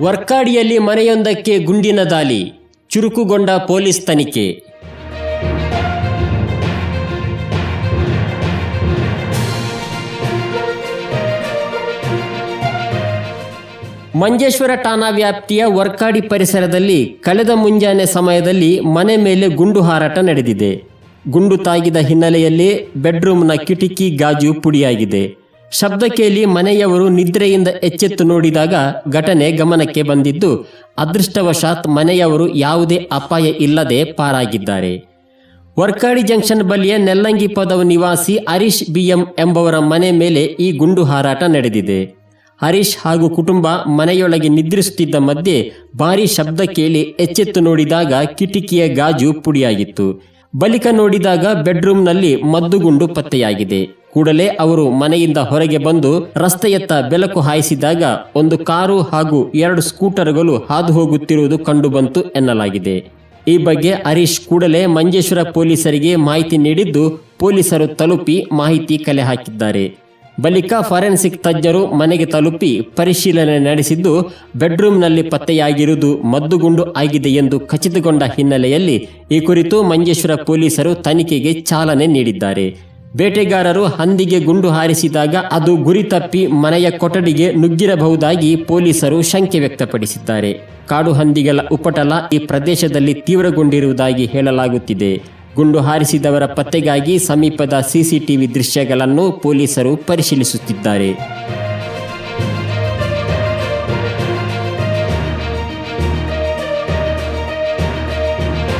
ವರ್ಕಾಡಿಯಲ್ಲಿ ಮನೆಯೊಂದಕ್ಕೆ ಗುಂಡಿನ ದಾಳಿ, ಚುರುಕುಗೊಂಡ ಪೊಲೀಸ್ ತನಿಖೆ. ಮಂಜೇಶ್ವರ ಠಾಣಾ ವ್ಯಾಪ್ತಿಯ ವರ್ಕಾಡಿ ಪರಿಸರದಲ್ಲಿ ಕಳೆದ ಮುಂಜಾನೆ ಸಮಯದಲ್ಲಿ ಮನೆ ಮೇಲೆ ಗುಂಡು ಹಾರಾಟ ನಡೆದಿದೆ. ಗುಂಡು ತಾಗಿದ ಹಿನ್ನೆಲೆಯಲ್ಲಿ ಬೆಡ್ರೂಮ್ನ ಕಿಟಕಿ ಗಾಜು ಪುಡಿಯಾಗಿದೆ. ಶಬ್ದ ಕೇಳಿ ಮನೆಯವರು ನಿದ್ರೆಯಿಂದ ಎಚ್ಚೆತ್ತು ನೋಡಿದಾಗ ಘಟನೆ ಗಮನಕ್ಕೆ ಬಂದಿದ್ದು, ಅದೃಷ್ಟವಶಾತ್ ಮನೆಯವರು ಯಾವುದೇ ಅಪಾಯ ಇಲ್ಲದೆ ಪಾರಾಗಿದ್ದಾರೆ. ವರ್ಕಾಡಿ ಜಂಕ್ಷನ್ ಬಳಿಯ ನೆಲ್ಲಂಗಿ ಪದವ ನಿವಾಸಿ ಹರೀಶ್ ಬಿಎಂ ಎಂಬವರ ಮನೆ ಮೇಲೆ ಈ ಗುಂಡು ಹಾರಾಟ ನಡೆದಿದೆ. ಹರೀಶ್ ಹಾಗೂ ಕುಟುಂಬ ಮನೆಯೊಳಗೆ ನಿದ್ರಿಸುತ್ತಿದ್ದ ಮಧ್ಯೆ ಭಾರೀ ಶಬ್ದ ಕೇಳಿ ಎಚ್ಚೆತ್ತು ನೋಡಿದಾಗ ಕಿಟಕಿಯ ಗಾಜು ಪುಡಿಯಾಗಿತ್ತು. ಬಳಿಕ ನೋಡಿದಾಗ ಬೆಡ್ರೂಮ್ನಲ್ಲಿ ಮದ್ದುಗುಂಡು ಪತ್ತೆಯಾಗಿದೆ. ಕೂಡಲೇ ಅವರು ಮನೆಯಿಂದ ಹೊರಗೆ ಬಂದು ರಸ್ತೆಯತ್ತ ಬೆಳಕು ಹಾಯಿಸಿದಾಗ ಒಂದು ಕಾರು ಹಾಗೂ ಎರಡು ಸ್ಕೂಟರ್ಗಳು ಹಾದು ಹೋಗುತ್ತಿರುವುದು ಕಂಡುಬಂತು ಎನ್ನಲಾಗಿದೆ. ಈ ಬಗ್ಗೆ ಹರೀಶ್ ಕೂಡಲೇ ಮಂಜೇಶ್ವರ ಪೊಲೀಸರಿಗೆ ಮಾಹಿತಿ ನೀಡಿದ್ದು ಪೊಲೀಸರು ತಲುಪಿ ಮಾಹಿತಿ ಕಲೆ ಹಾಕಿದ್ದಾರೆ. ಬಳಿಕ ಫಾರೆನ್ಸಿಕ್ ತಜ್ಞರು ಮನೆಗೆ ತಲುಪಿ ಪರಿಶೀಲನೆ ನಡೆಸಿದ್ದು ಬೆಡ್ರೂಮ್ನಲ್ಲಿ ಪತ್ತೆಯಾಗಿರುವುದು ಮದ್ದುಗುಂಡು ಆಗಿದೆ ಎಂದು ಖಚಿತಗೊಂಡ ಹಿನ್ನೆಲೆಯಲ್ಲಿ ಈ ಕುರಿತು ಮಂಜೇಶ್ವರ ಪೊಲೀಸರು ತನಿಖೆಗೆ ಚಾಲನೆ ನೀಡಿದ್ದಾರೆ. ಬೇಟೆಗಾರರು ಹಂದಿಗೆ ಗುಂಡು ಹಾರಿಸಿದಾಗ ಅದು ಗುರಿ ತಪ್ಪಿ ಮನೆಯ ಕೊಠಡಿಗೆ ನುಗ್ಗಿರಬಹುದಾಗಿ ಪೊಲೀಸರು ಶಂಕೆ ವ್ಯಕ್ತಪಡಿಸಿದ್ದಾರೆ. ಕಾಡು ಹಂದಿಗಳ ಉಪಟಲ ಈ ಪ್ರದೇಶದಲ್ಲಿ ತೀವ್ರಗೊಂಡಿರುವುದಾಗಿ ಹೇಳಲಾಗುತ್ತಿದೆ. ಗುಂಡು ಹಾರಿಸಿದವರ ಪತ್ತೆಗಾಗಿ ಸಮೀಪದ ಸಿಸಿಟಿವಿ ದೃಶ್ಯಗಳನ್ನು ಪೊಲೀಸರು ಪರಿಶೀಲಿಸುತ್ತಿದ್ದಾರೆ.